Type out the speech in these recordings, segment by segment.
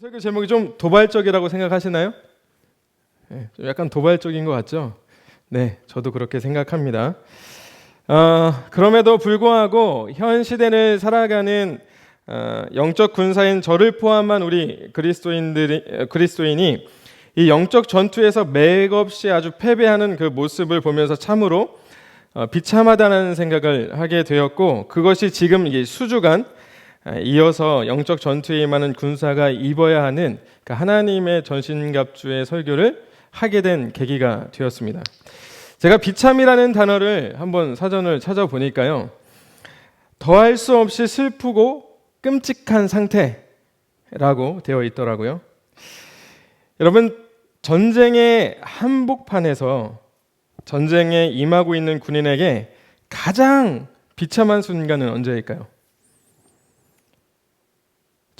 설교 제목이 좀 도발적이라고 생각하시나요? 네, 좀 약간 도발적인 것 같죠? 네, 저도 그렇게 생각합니다. 어, 그럼에도 불구하고 현 시대를 살아가는 어, 영적 군사인 저를 포함한 우리 그리스도인들이 어, 그리스도인이 이 영적 전투에서 맥없이 아주 패배하는 그 모습을 보면서 참으로 어, 비참하다는 생각을 하게 되었고 그것이 지금 수주간 아, 이어서 영적 전투에 임하는 군사가 입어야 하는 그 하나님의 전신갑주의 설교를 하게 된 계기가 되었습니다. 제가 비참이라는 단어를 한번 사전을 찾아보니까요. 더할 수 없이 슬프고 끔찍한 상태라고 되어 있더라고요. 여러분, 전쟁의 한복판에서 전쟁에 임하고 있는 군인에게 가장 비참한 순간은 언제일까요?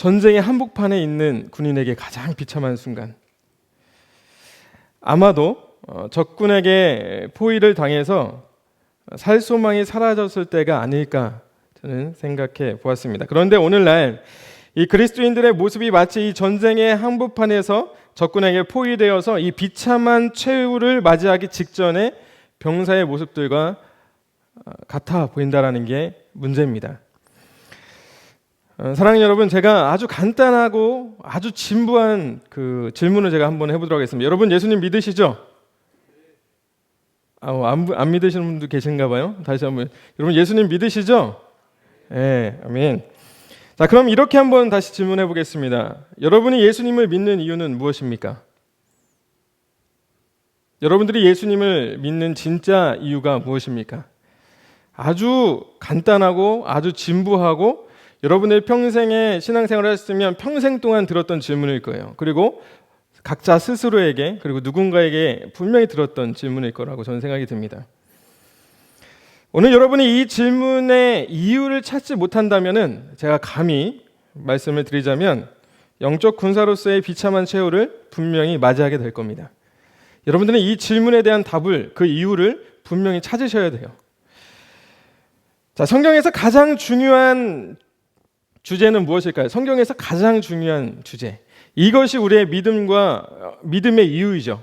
전쟁의 한복판에 있는 군인에게 가장 비참한 순간. 아마도 어, 적군에게 포위를 당해서 살 소망이 사라졌을 때가 아닐까 저는 생각해 보았습니다. 그런데 오늘날 이 그리스도인들의 모습이 마치 이 전쟁의 한복판에서 적군에게 포위되어서 이 비참한 최후를 맞이하기 직전에 병사의 모습들과 어, 같아 보인다라는 게 문제입니다. 어, 사랑하는 여러분, 제가 아주 간단하고 아주 진부한 그 질문을 제가 한번 해보도록 하겠습니다. 여러분 예수님 믿으시죠? 아, 안, 안 믿으시는 분도 계신가 봐요. 다시 한번 여러분 예수님 믿으시죠? 예, 네, 아멘. 자, 그럼 이렇게 한번 다시 질문해 보겠습니다. 여러분이 예수님을 믿는 이유는 무엇입니까? 여러분들이 예수님을 믿는 진짜 이유가 무엇입니까? 아주 간단하고 아주 진부하고 여러분의 평생에 신앙생활을 했으면 평생 동안 들었던 질문일 거예요. 그리고 각자 스스로에게 그리고 누군가에게 분명히 들었던 질문일 거라고 저는 생각이 듭니다. 오늘 여러분이 이 질문의 이유를 찾지 못한다면은 제가 감히 말씀을 드리자면 영적 군사로서의 비참한 최후를 분명히 맞이하게 될 겁니다. 여러분들은 이 질문에 대한 답을 그 이유를 분명히 찾으셔야 돼요. 자, 성경에서 가장 중요한 주제는 무엇일까요? 성경에서 가장 중요한 주제. 이것이 우리의 믿음과 믿음의 이유이죠.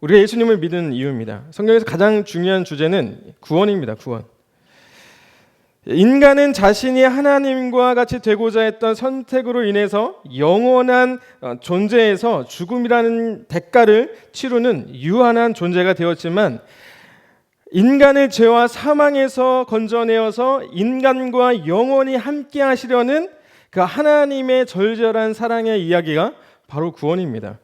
우리가 예수님을 믿는 이유입니다. 성경에서 가장 중요한 주제는 구원입니다. 구원. 인간은 자신이 하나님과 같이 되고자 했던 선택으로 인해서 영원한 어, 존재에서 죽음이라는 대가를 치르는 유한한 존재가 되었지만 인간의 죄와 사망에서 건져내어서 인간과 영원히 함께 하시려는 그 하나님의 절절한 사랑의 이야기가 바로 구원입니다.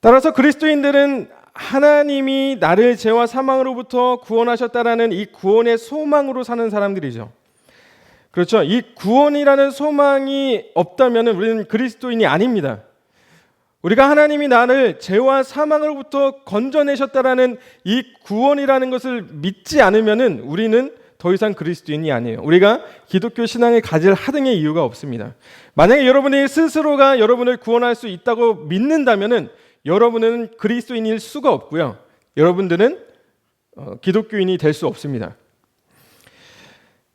따라서 그리스도인들은 하나님이 나를 죄와 사망으로부터 구원하셨다라는 이 구원의 소망으로 사는 사람들이죠. 그렇죠. 이 구원이라는 소망이 없다면 우리는 그리스도인이 아닙니다. 우리가 하나님이 나를 죄와 사망으로부터 건져내셨다라는 이 구원이라는 것을 믿지 않으면은 우리는 더 이상 그리스도인이 아니에요. 우리가 기독교 신앙을 가질 하등의 이유가 없습니다. 만약에 여러분이 스스로가 여러분을 구원할 수 있다고 믿는다면은 여러분은 그리스도인일 수가 없고요. 여러분들은 어, 기독교인이 될 수 없습니다.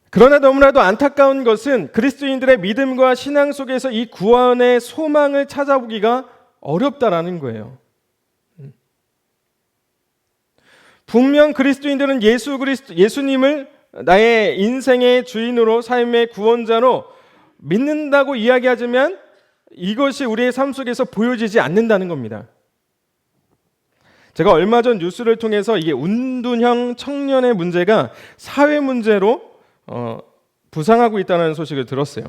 그러나 너무나도 안타까운 것은 그리스도인들의 믿음과 신앙 속에서 이 구원의 소망을 찾아보기가 어렵다라는 거예요. 분명 그리스도인들은 예수 그리스도 예수님을 나의 인생의 주인으로 삶의 구원자로 믿는다고 이야기하지만 이것이 우리의 삶 속에서 보여지지 않는다는 겁니다. 제가 얼마 전 뉴스를 통해서 이게 운둔형 청년의 문제가 사회 문제로 어, 부상하고 있다는 소식을 들었어요.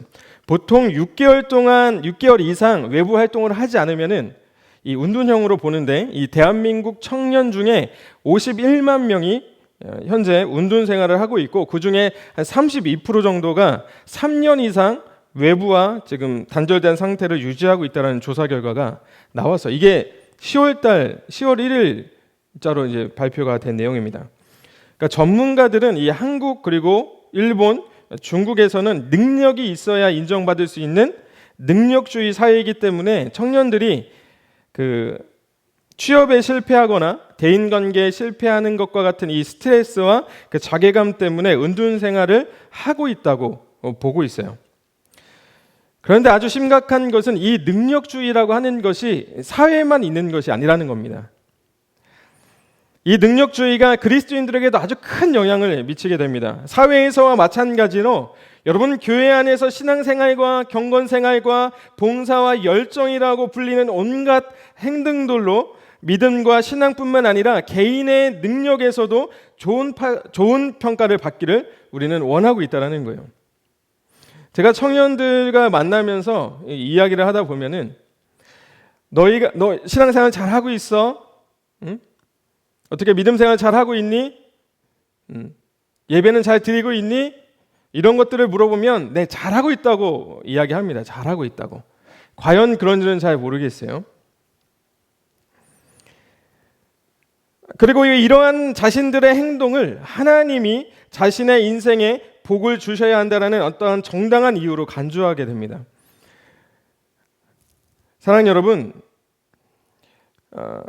보통 6개월 동안 6개월 이상 외부 활동을 하지 않으면은 이 운둔형으로 보는데 이 대한민국 청년 중에 51만 명이 어, 현재 운둔 생활을 하고 있고 그 중에 한 32% 정도가 3년 이상 외부와 지금 단절된 상태를 유지하고 있다는 조사 결과가 나와서 이게 10월 달 10월 1일자로 이제 발표가 된 내용입니다. 그러니까 전문가들은 이 한국 그리고 일본 중국에서는 능력이 있어야 인정받을 수 있는 능력주의 사회이기 때문에 청년들이 그 취업에 실패하거나 대인 관계에 실패하는 것과 같은 이 스트레스와 그 자괴감 때문에 은둔 생활을 하고 있다고 보고 있어요. 그런데 아주 심각한 것은 이 능력주의라고 하는 것이 사회에만 있는 것이 아니라는 겁니다. 이 능력주의가 그리스도인들에게도 아주 큰 영향을 미치게 됩니다. 사회에서와 마찬가지로 여러분 교회 안에서 신앙생활과 경건생활과 봉사와 열정이라고 불리는 온갖 행동들로 믿음과 신앙뿐만 아니라 개인의 능력에서도 좋은, 파, 좋은 평가를 받기를 우리는 원하고 있다는 거예요. 제가 청년들과 만나면서 이야기를 하다 보면은 너희가 너 신앙생활 잘 하고 있어? 응? 어떻게 믿음 생활 잘 하고 있니? 응. 예배는 잘 드리고 있니? 이런 것들을 물어보면 네 잘하고 있다고 이야기합니다. 잘하고 있다고. 과연 그런지는 잘 모르겠어요. 그리고 이러한 자신들의 행동을 하나님이 자신의 인생에 복을 주셔야 한다는 어떠한 정당한 이유로 간주하게 됩니다. 사랑 여러분, 어,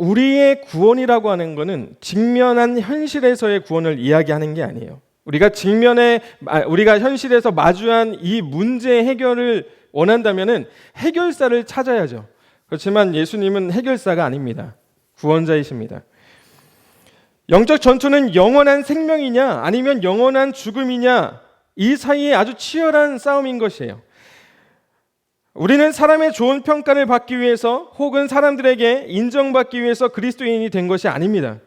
우리의 구원이라고 하는 것은 직면한 현실에서의 구원을 이야기하는 게 아니에요. 우리가 직면에 우리가 현실에서 마주한 이 문제 해결을 원한다면은 해결사를 찾아야죠. 그렇지만 예수님은 해결사가 아닙니다. 구원자이십니다. 영적 전투는 영원한 생명이냐 아니면 영원한 죽음이냐 이 사이에 아주 치열한 싸움인 것이에요. 우리는 사람의 좋은 평가를 받기 위해서 혹은 사람들에게 인정받기 위해서 그리스도인이 된 것이 아닙니다.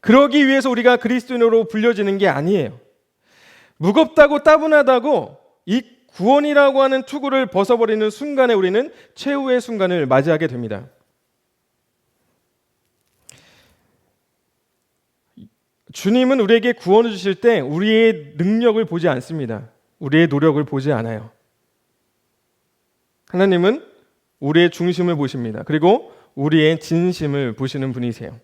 그러기 위해서 우리가 그리스도인으로 불려지는 게 아니에요. 무겁다고 따분하다고 이 구원이라고 하는 투구를 벗어버리는 순간에 우리는 최후의 순간을 맞이하게 됩니다. 주님은 우리에게 구원을 주실 때 우리의 능력을 보지 않습니다. 우리의 노력을 보지 않아요. 하나님은 우리의 중심을 보십니다. 그리고 우리의 진심을 보시는 분이세요.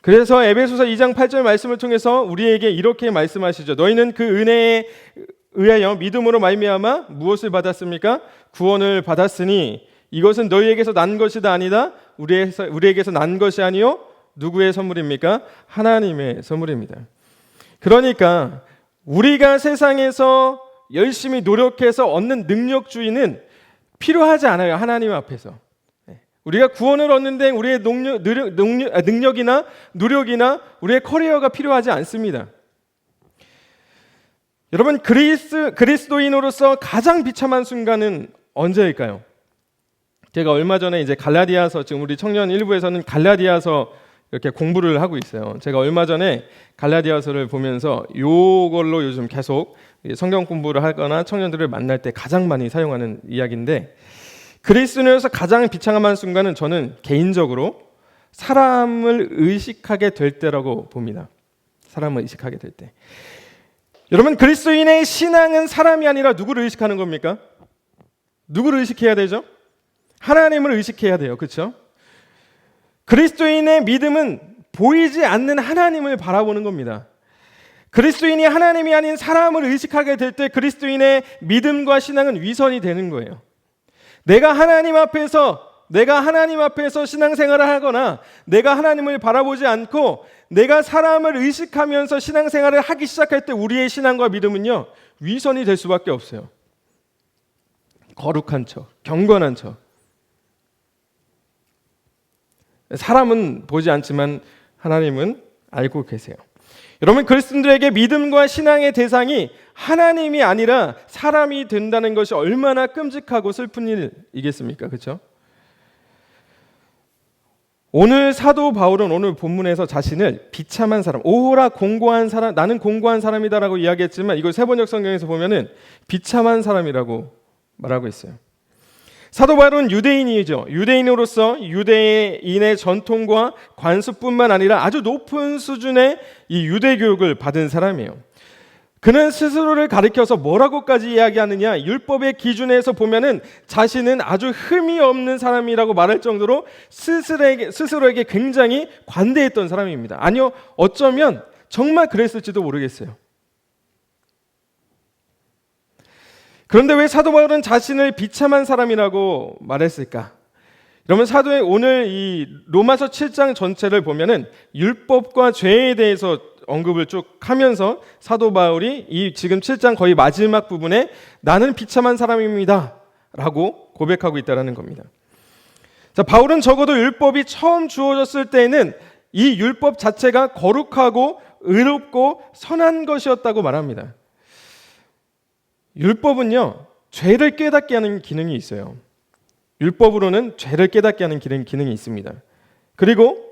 그래서 에베소서 2장 8절 말씀을 통해서 우리에게 이렇게 말씀하시죠. 너희는 그 은혜에 의하여 믿음으로 말미암아 무엇을 받았습니까? 구원을 받았으니 이것은 너희에게서 난 것이다 아니다. 우리에서, 우리에게서 난 것이 아니요 누구의 선물입니까? 하나님의 선물입니다. 그러니까 우리가 세상에서 열심히 노력해서 얻는 능력주의는 필요하지 않아요. 하나님 앞에서. 네. 우리가 구원을 얻는데 우리의 능력, 능력, 아, 능력 이나 노력이나 우리의 커리어가 필요하지 않습니다. 여러분 그리스 그리스도인으로서 가장 비참한 순간은 언제일까요? 제가 얼마 전에 이제 갈라디아서 지금 우리 청년 일부에서는 갈라디아서 이렇게 공부를 하고 있어요. 제가 얼마 전에 갈라디아서를 보면서 요걸로 요즘 계속 성경 공부를 하거나 청년들을 만날 때 가장 많이 사용하는 이야기인데 그리스도인에서 가장 비참한 순간은 저는 개인적으로 사람을 의식하게 될 때라고 봅니다. 사람을 의식하게 될 때. 여러분 그리스도인의 신앙은 사람이 아니라 누구를 의식하는 겁니까? 누구를 의식해야 되죠? 하나님을 의식해야 돼요. 그렇죠? 그리스도인의 믿음은 보이지 않는 하나님을 바라보는 겁니다. 그리스도인이 하나님이 아닌 사람을 의식하게 될 때 그리스도인의 믿음과 신앙은 위선이 되는 거예요. 내가 하나님 앞에서 내가 하나님 앞에서 신앙생활을 하거나 내가 하나님을 바라보지 않고 내가 사람을 의식하면서 신앙생활을 하기 시작할 때 우리의 신앙과 믿음은요 위선이 될 수밖에 없어요. 거룩한 척, 경건한 척. 사람은 보지 않지만 하나님은 알고 계세요. 여러분 그리스도인들에게 믿음과 신앙의 대상이 하나님이 아니라 사람이 된다는 것이 얼마나 끔찍하고 슬픈 일이겠습니까? 그렇죠? 오늘 사도 바울은 오늘 본문에서 자신을 비참한 사람, 오호라 공고한 사람, 나는 공고한 사람이다라고 이야기했지만 이걸 세번역 성경에서 보면은 비참한 사람이라고 말하고 있어요. 사도 바울은 유대인이죠. 유대인으로서 유대인의 전통과 관습뿐만 아니라 아주 높은 수준의 이 유대 교육을 받은 사람이에요. 그는 스스로를 가리켜서 뭐라고까지 이야기하느냐? 율법의 기준에서 보면은 자신은 아주 흠이 없는 사람이라고 말할 정도로 스스로에게, 스스로에게 굉장히 관대했던 사람입니다. 아니요, 어쩌면 정말 그랬을지도 모르겠어요. 그런데 왜 사도 바울은 자신을 비참한 사람이라고 말했을까? 그러면 사도의 오늘 이 로마서 7장 전체를 보면은 율법과 죄에 대해서 언급을 쭉 하면서 사도 바울이 이 지금 7장 거의 마지막 부분에 나는 비참한 사람입니다라고 고백하고 있다라는 겁니다. 자, 바울은 적어도 율법이 처음 주어졌을 때에는 이 율법 자체가 거룩하고 의롭고 선한 것이었다고 말합니다. 율법은요, 죄를 깨닫게 하는 기능이 있어요. 율법으로는 죄를 깨닫게 하는 기능, 기능이 있습니다. 그리고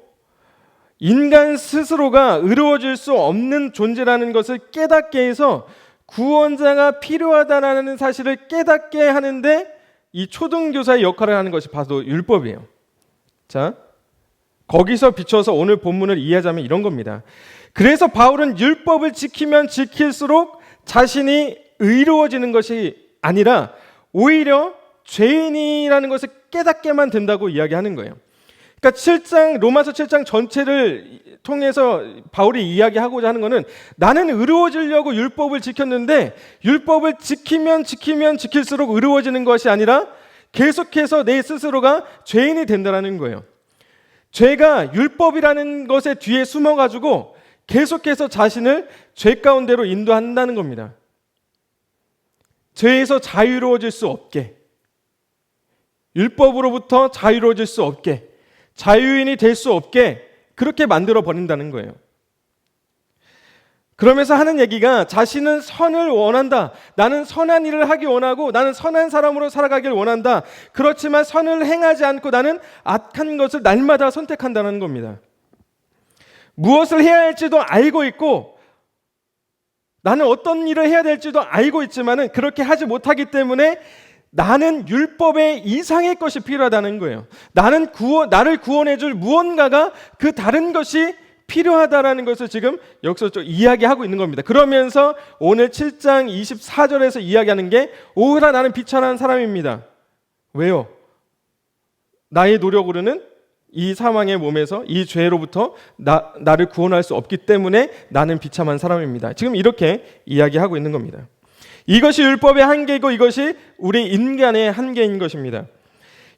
인간 스스로가 의로워질 수 없는 존재라는 것을 깨닫게 해서 구원자가 필요하다라는 사실을 깨닫게 하는데 이 초등교사의 역할을 하는 것이 바로 율법이에요. 자, 거기서 비춰서 오늘 본문을 이해하자면 이런 겁니다. 그래서 바울은 율법을 지키면 지킬수록 자신이 의로워지는 것이 아니라 오히려 죄인이라는 것을 깨닫게만 된다고 이야기하는 거예요. 그러니까 7장 로마서 7장 전체를 통해서 바울이 이야기하고자 하는 것은 나는 의로워지려고 율법을 지켰는데 율법을 지키면 지키면 지킬수록 의로워지는 것이 아니라 계속해서 내 스스로가 죄인이 된다라는 거예요. 죄가 율법이라는 것에 뒤에 숨어 가지고 계속해서 자신을 죄 가운데로 인도한다는 겁니다. 죄에서 자유로워질 수 없게 율법으로부터 자유로워질 수 없게 자유인이 될 수 없게 그렇게 만들어 버린다는 거예요. 그러면서 하는 얘기가 자신은 선을 원한다. 나는 선한 일을 하기 원하고 나는 선한 사람으로 살아가길 원한다. 그렇지만 선을 행하지 않고 나는 악한 것을 날마다 선택한다는 겁니다. 무엇을 해야 할지도 알고 있고 나는 어떤 일을 해야 될지도 알고 있지만은 그렇게 하지 못하기 때문에 나는 율법의 이상의 것이 필요하다는 거예요. 나는 구원, 나를 구원해 줄 무언가가 그 다른 것이 필요하다라는 것을 지금 여기서 좀 이야기하고 있는 겁니다. 그러면서 오늘 7장 24절에서 이야기하는 게 오히려 나는 비천한 사람입니다. 왜요? 나의 노력으로는 이 사망의 몸에서 이 죄로부터 나, 나를 구원할 수 없기 때문에 나는 비참한 사람입니다. 지금 이렇게 이야기하고 있는 겁니다. 이것이 율법의 한계이고 이것이 우리 인간의 한계인 것입니다.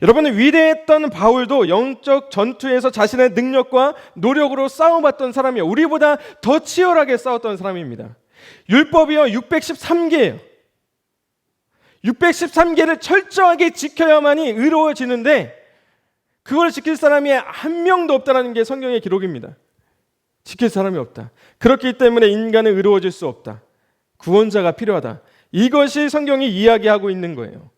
여러분은 위대했던 바울도 영적 전투에서 자신의 능력과 노력으로 싸워봤던 사람이에요. 우리보다 더 치열하게 싸웠던 사람입니다. 율법이요 613개예요. 613개를 철저하게 지켜야만이 의로워지는데 그걸 지킬 사람이 한 명도 없다라는 게 성경의 기록입니다. 지킬 사람이 없다. 그렇기 때문에 인간은 의로워질 수 없다. 구원자가 필요하다. 이것이 성경이 이야기하고 있는 거예요.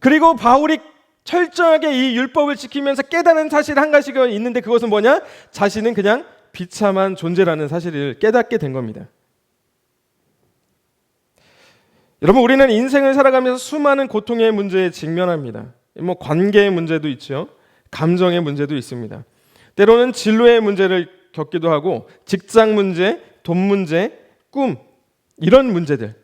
그리고 바울이 철저하게 이 율법을 지키면서 깨달은 사실 한 가지가 있는데 그것은 뭐냐? 자신은 그냥 비참한 존재라는 사실을 깨닫게 된 겁니다. 여러분 우리는 인생을 살아가면서 수많은 고통의 문제에 직면합니다. 뭐 관계의 문제도 있죠. 감정의 문제도 있습니다. 때로는 진로의 문제를 겪기도 하고 직장 문제, 돈 문제, 꿈 이런 문제들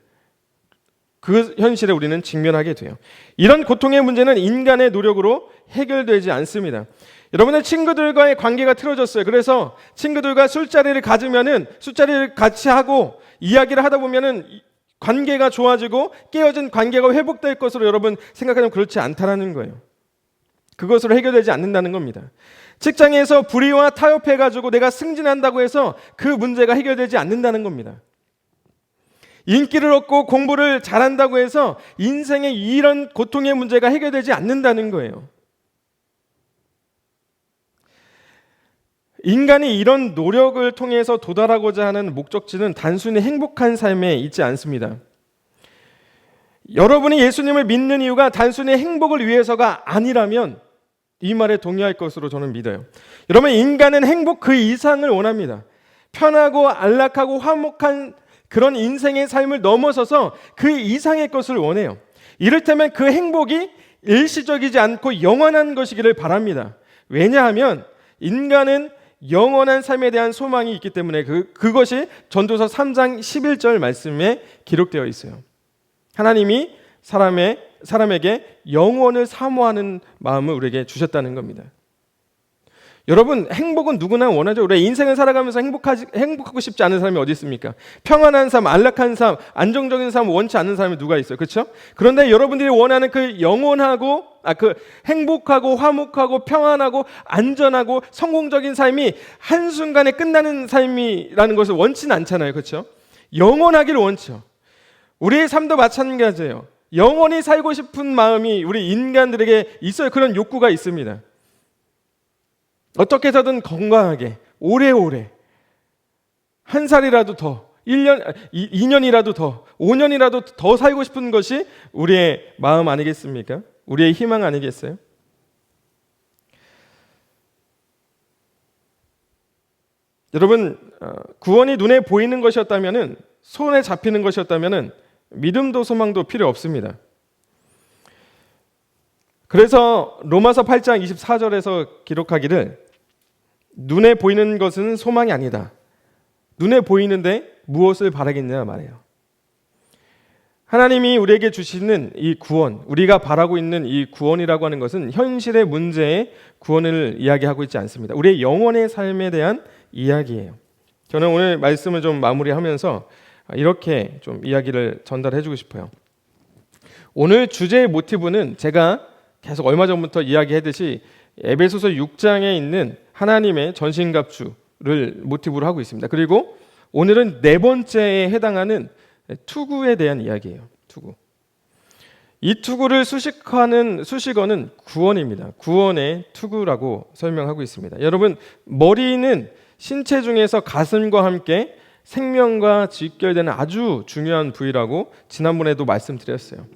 그 현실에 우리는 직면하게 돼요. 이런 고통의 문제는 인간의 노력으로 해결되지 않습니다. 여러분의 친구들과의 관계가 틀어졌어요. 그래서 친구들과 술자리를 가지면은 술자리를 같이 하고 이야기를 하다 보면은 관계가 좋아지고 깨어진 관계가 회복될 것으로 여러분 생각하면 그렇지 않다라는 거예요. 그것으로 해결되지 않는다는 겁니다. 직장에서 불의와 타협해 가지고 내가 승진한다고 해서 그 문제가 해결되지 않는다는 겁니다. 인기를 얻고 공부를 잘한다고 해서 인생의 이런 고통의 문제가 해결되지 않는다는 거예요. 인간이 이런 노력을 통해서 도달하고자 하는 목적지는 단순히 행복한 삶에 있지 않습니다. 여러분이 예수님을 믿는 이유가 단순히 행복을 위해서가 아니라면 이 말에 동의할 것으로 저는 믿어요. 여러분, 인간은 행복 그 이상을 원합니다. 편하고 안락하고 화목한 그런 인생의 삶을 넘어서서 그 이상의 것을 원해요. 이를테면 그 행복이 일시적이지 않고 영원한 것이기를 바랍니다. 왜냐하면 인간은 영원한 삶에 대한 소망이 있기 때문에 그, 그것이 전도서 3장 11절 말씀에 기록되어 있어요. 하나님이 사람의, 사람에게 영원을 사모하는 마음을 우리에게 주셨다는 겁니다. 여러분 행복은 누구나 원하죠. 우리 인생을 살아가면서 행복하지, 행복하고 싶지 않은 사람이 어디 있습니까? 평안한 삶, 안락한 삶, 안정적인 삶 원치 않는 사람이 누가 있어요? 그렇죠? 그런데 여러분들이 원하는 그 영원하고 아 그 행복하고 화목하고 평안하고 안전하고 성공적인 삶이 한 순간에 끝나는 삶이라는 것을 원치는 않잖아요. 그렇죠? 영원하기를 원죠. 우리의 삶도 마찬가지예요. 영원히 살고 싶은 마음이 우리 인간들에게 있어요. 그런 욕구가 있습니다. 어떻게 해서든 건강하게 오래오래 한 살이라도 더 1년 2년이라도 더 5년이라도 더 살고 싶은 것이 우리의 마음 아니겠습니까? 우리의 희망 아니겠어요? 여러분 어, 구원이 눈에 보이는 것이었다면은 손에 잡히는 것이었다면은 믿음도 소망도 필요 없습니다. 그래서 로마서 8장 24절에서 기록하기를 눈에 보이는 것은 소망이 아니다. 눈에 보이는데 무엇을 바라겠냐 말해요. 하나님이 우리에게 주시는 이 구원, 우리가 바라고 있는 이 구원이라고 하는 것은 현실의 문제의 구원을 이야기하고 있지 않습니다. 우리의 영원의 삶에 대한 이야기예요. 저는 오늘 말씀을 좀 마무리하면서 이렇게 좀 이야기를 전달해 주고 싶어요. 오늘 주제의 모티브는 제가 계속 얼마 전부터 이야기했듯이 에베소서 6장에 있는 하나님의 전신갑주를 모티브로 하고 있습니다. 그리고 오늘은 네 번째에 해당하는 투구에 대한 이야기예요. 투구. 이 투구를 수식하는 수식어는 구원입니다. 구원의 투구라고 설명하고 있습니다. 여러분 머리는 신체 중에서 가슴과 함께 생명과 직결되는 아주 중요한 부위라고 지난번에도 말씀드렸어요.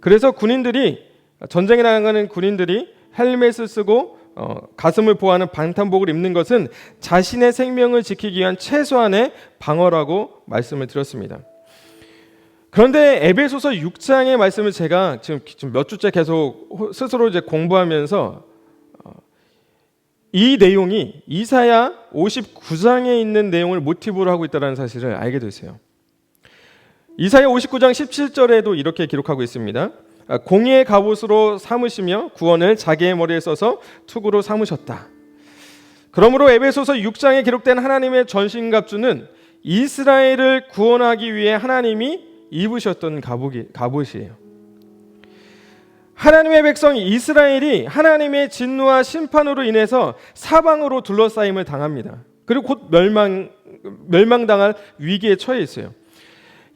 그래서 군인들이 전쟁에 나가는 군인들이 헬멧을 쓰고 어, 가슴을 보호하는 방탄복을 입는 것은 자신의 생명을 지키기 위한 최소한의 방어라고 말씀을 드렸습니다. 그런데 에베소서 6장의 말씀을 제가 지금 몇 주째 계속 스스로 이제 공부하면서 어, 이 내용이 이사야 59장에 있는 내용을 모티브로 하고 있다는 사실을 알게 됐어요. 이사야 59장 17절에도 이렇게 기록하고 있습니다. 아, 공의의 갑옷으로 삼으시며 구원을 자기의 머리에 써서 투구로 삼으셨다. 그러므로 에베소서 6장에 기록된 하나님의 전신갑주는 이스라엘을 구원하기 위해 하나님이 입으셨던 갑옷이, 갑옷이에요. 하나님의 백성 이스라엘이 하나님의 진노와 심판으로 인해서 사방으로 둘러싸임을 당합니다. 그리고 곧 멸망 멸망당할 위기에 처해 있어요.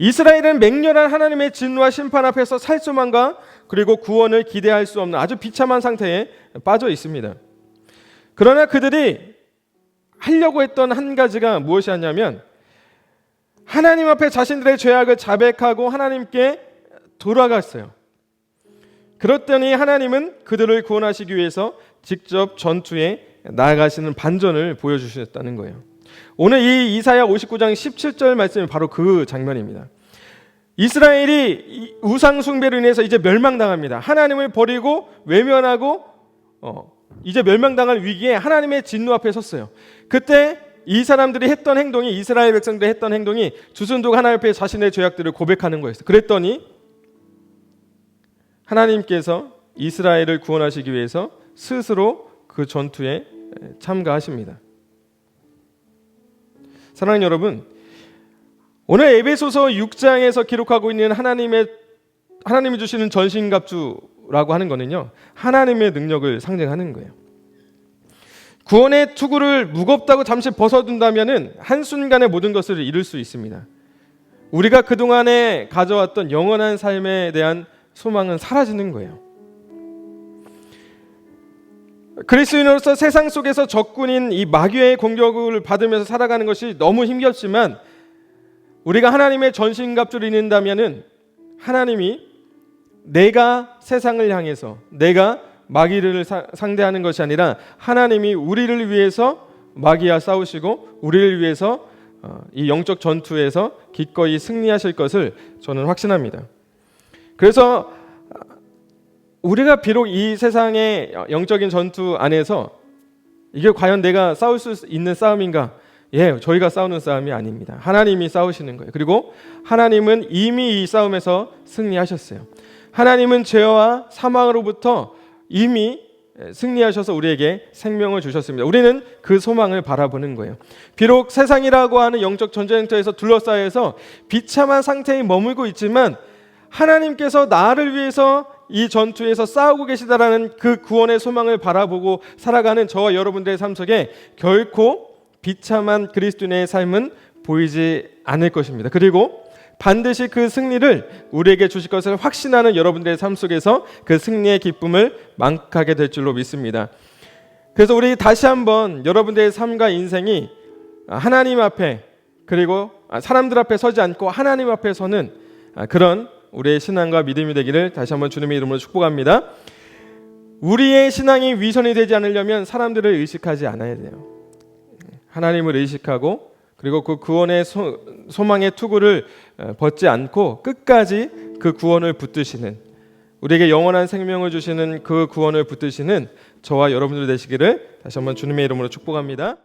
이스라엘은 맹렬한 하나님의 진노와 심판 앞에서 살 수만과 그리고 구원을 기대할 수 없는 아주 비참한 상태에 빠져 있습니다. 그러나 그들이 하려고 했던 한 가지가 무엇이었냐면 하나님 앞에 자신들의 죄악을 자백하고 하나님께 돌아갔어요. 그렇더니 하나님은 그들을 구원하시기 위해서 직접 전투에 나아가시는 반전을 보여주셨다는 거예요. 오늘 이 이사야 59장 17절 말씀이 바로 그 장면입니다. 이스라엘이 우상 숭배로 인해서 이제 멸망당합니다. 하나님을 버리고 외면하고 어, 이제 멸망당할 위기에 하나님의 진노 앞에 섰어요. 그때 이 사람들이 했던 행동이 이스라엘 백성들이 했던 행동이 주순도가 하나님 앞에 자신의 죄악들을 고백하는 거였어요. 그랬더니 하나님께서 이스라엘을 구원하시기 위해서 스스로 그 전투에 참가하십니다. 사랑하는 여러분, 오늘 에베소서 6장에서 기록하고 있는 하나님의 하나님이 주시는 전신갑주라고 하는 거는요. 하나님의 능력을 상징하는 거예요. 구원의 투구를 무겁다고 잠시 벗어둔다면은 한순간에 모든 것을 잃을 수 있습니다. 우리가 그동안에 가져왔던 영원한 삶에 대한 소망은 사라지는 거예요. 그리스도인으로서 세상 속에서 적군인 이 마귀의 공격을 받으면서 살아가는 것이 너무 힘겹지만 우리가 하나님의 전신갑주를 입는다면은 하나님이 내가 세상을 향해서 내가 마귀를 사, 상대하는 것이 아니라 하나님이 우리를 위해서 마귀와 싸우시고 우리를 위해서 어, 이 영적 전투에서 기꺼이 승리하실 것을 저는 확신합니다. 그래서 우리가 비록 이 세상의 영적인 전투 안에서 이게 과연 내가 싸울 수 있는 싸움인가? 예, 저희가 싸우는 싸움이 아닙니다. 하나님이 싸우시는 거예요. 그리고 하나님은 이미 이 싸움에서 승리하셨어요. 하나님은 죄와 사망으로부터 이미 승리하셔서 우리에게 생명을 주셨습니다. 우리는 그 소망을 바라보는 거예요. 비록 세상이라고 하는 영적 전쟁터에서 둘러싸여서 비참한 상태에 머물고 있지만 하나님께서 나를 위해서 이 전투에서 싸우고 계시다라는 그 구원의 소망을 바라보고 살아가는 저와 여러분들의 삶 속에 결코 비참한 그리스도인의 삶은 보이지 않을 것입니다. 그리고 반드시 그 승리를 우리에게 주실 것을 확신하는 여러분들의 삶 속에서 그 승리의 기쁨을 만끽하게 될 줄로 믿습니다. 그래서 우리 다시 한번 여러분들의 삶과 인생이 하나님 앞에 그리고 사람들 앞에 서지 않고 하나님 앞에 서는 그런 우리의 신앙과 믿음이 되기를 다시 한번 주님의 이름으로 축복합니다. 우리의 신앙이 위선이 되지 않으려면 사람들을 의식하지 않아야 돼요. 하나님을 의식하고 그리고 그 구원의 소, 소망의 투구를 어, 벗지 않고 끝까지 그 구원을 붙드시는 우리에게 영원한 생명을 주시는 그 구원을 붙드시는 저와 여러분들 되시기를 다시 한번 주님의 이름으로 축복합니다.